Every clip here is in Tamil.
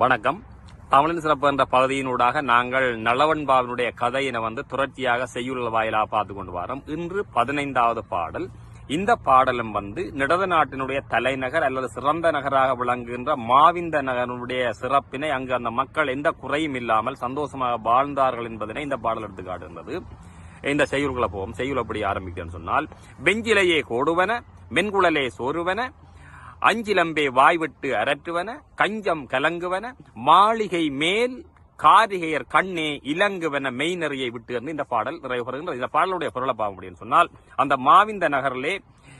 வணக்கம். தமிழின் சிறப்பு என்ற பகுதியினூடாக நாங்கள் நலவன்பாவினுடைய கதையினை வந்து தொடர்ச்சியாக செய்யுள்ள வாயிலாக பார்த்து கொண்டு வரோம். இன்று பதினைந்தாவது பாடல். இந்த பாடலும் வந்து நிடத நாட்டினுடைய தலைநகர் அல்லது சிறந்த நகராக விளங்குகின்ற மாவிந்த நகரனுடைய சிறப்பினை அங்கு அந்த மக்கள் எந்த குறையும் இல்லாமல் சந்தோஷமாக வாழ்ந்தார்கள் என்பதனை இந்த பாடல் எடுத்துக்காட்டுகின்றது. இந்த செய்யுள்களை போவோம். செய்யுள் அப்படி ஆரம்பிக்கிறேன்னு சொன்னால் வெஞ்சிலையே கோடுவன மென்குழலே சோறுவன அஞ்சிலம்பே வாய்விட்டு அரற்றுவன கஞ்சம் கலங்குவன மாளிகை மேல் காரிகையர் கண்ணே இலங்குவன மெய்நறியை விட்டு என்று இந்த பாடல் நிறைவு பெறுகின்றது. இந்த பாடலுடைய பொருளை பார்க்க முடியும்னு சொன்னால் அந்த மாவிந்த நகரிலே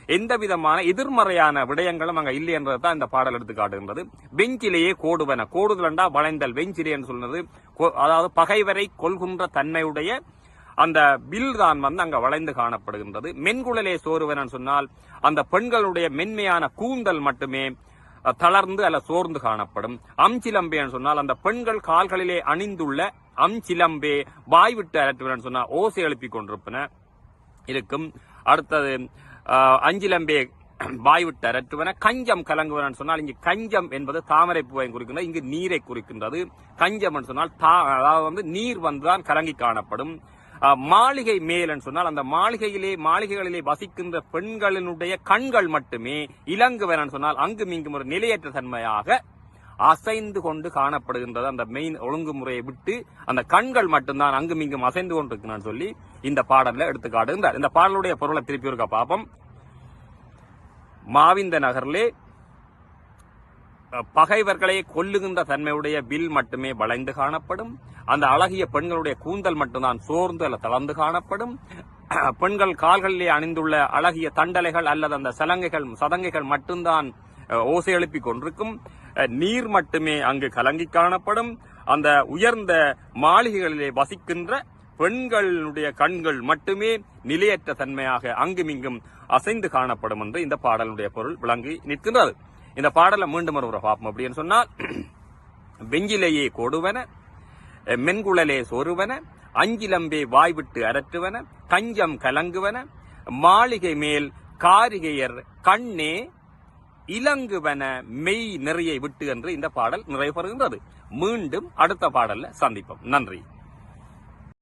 எந்த விதமான எதிர்மறையான விடயங்களும் அங்க இல்லை என்றது தான் இந்த பாடல் எடுத்து காட்டுகின்றது. பெஞ்சிலேயே கோடுவன கோடுதலண்டா வளைந்தல் வெஞ்சிலே என்று சொல்றது கொ- அதாவது பகைவரை கொள்கின்ற தன்மையுடைய அந்த பில் தான் வந்து அங்க வளைந்து காணப்படுகின்றது. மென்குழலே சோறுவனன் சொன்னால் அந்த பெண்களுடைய மென்மையான கூந்தல் மட்டுமே தளர்ந்து அல்ல சோர்ந்து காணப்படும். அம்சிலம்பேன்னு சொன்னால் அந்த பெண்கள் கால்களிலே அணிந்துள்ள அம்சிலம்பே வாய்விட்டு அரட்டுவன் சொன்னால் ஓசை எழுப்பிக் கொண்டிருப்பன இருக்கும். அடுத்தது அஞ்சிலம்பே அஞ்சிலம்பே வாய்விட்டு அரற்றுவன கஞ்சம் கலங்குவன சொன்னால் இங்கு கஞ்சம் என்பது தாமரை பூவை குறிக்கின்றது இங்கு நீரை குறிக்கின்றது. கஞ்சம் சொன்னால் தா- அதாவது வந்து நீர் வந்துதான் கலங்கி காணப்படும். மாளிகை மேல் சொன்னால் அந்த மாளிகையிலே மாளிகைகளிலே வசிக்கின்ற பெண்களினுடைய கண்கள் மட்டுமே இலங்குவன சொன்னால் அங்கும் இங்கும் ஒரு நிலையற்ற தன்மையாக அசைந்து கொண்டு காணப்படுகின்றது. அந்த மெயின் ஒழுங்குமுறையை விட்டு அந்த கண்கள் மட்டும்தான் அங்கும் இங்கும் அசைந்து கொண்டிருக்கிறான்னு சொல்லி இந்த பாடல்ல எடுத்து காட்டுகின்றார் இந்த பாடலுடைய பொருளை திருப்பி இருக்க பாப்போம் மாவிந்த நகர்லே பகைவர்களை கொல்லுகின்ற தன்மையுடைய வில் மட்டுமே வளைந்து காணப்படும். அந்த அழகிய பெண்களுடைய கூந்தல் மட்டும்தான் சோர்ந்து அல்ல தளர்ந்து காணப்படும். பெண்கள் கால்களிலே அணிந்துள்ள அழகிய தண்டலைகள் அல்லது அந்த சலங்கைகள் சதங்கைகள் மட்டும்தான் ஓசை எழுப்பிக் கொண்டிருக்கும். நீர் மட்டுமே அங்கு கலங்கி காணப்படும். அந்த உயர்ந்த மாளிகைகளிலே வசிக்கின்ற பெண்களுடைய கண்கள் மட்டுமே நிலையற்ற தன்மையாக அங்குமிங்கும் அசைந்து காணப்படும் என்று இந்த பாடலுடைய பொருள் விளங்கி நிற்கின்றது. இந்த பாடலை மீண்டும் ஒரு பார்ப்போம். அப்படின்னு சொன்னால் வெஞ்சிலேயே கொடுவன மென்குழலே சொருவன அஞ்சிலம்பே வாய்விட்டு அரற்றுவன கஞ்சம் கலங்குவன மாளிகை மேல் காரிகையர் கண்ணே இலங்குவன மெய் நிறையை விட்டு என்று இந்த பாடல் நிறைவு பெறுகின்றது. மீண்டும் அடுத்த பாடல்ல சந்திப்போம். நன்றி.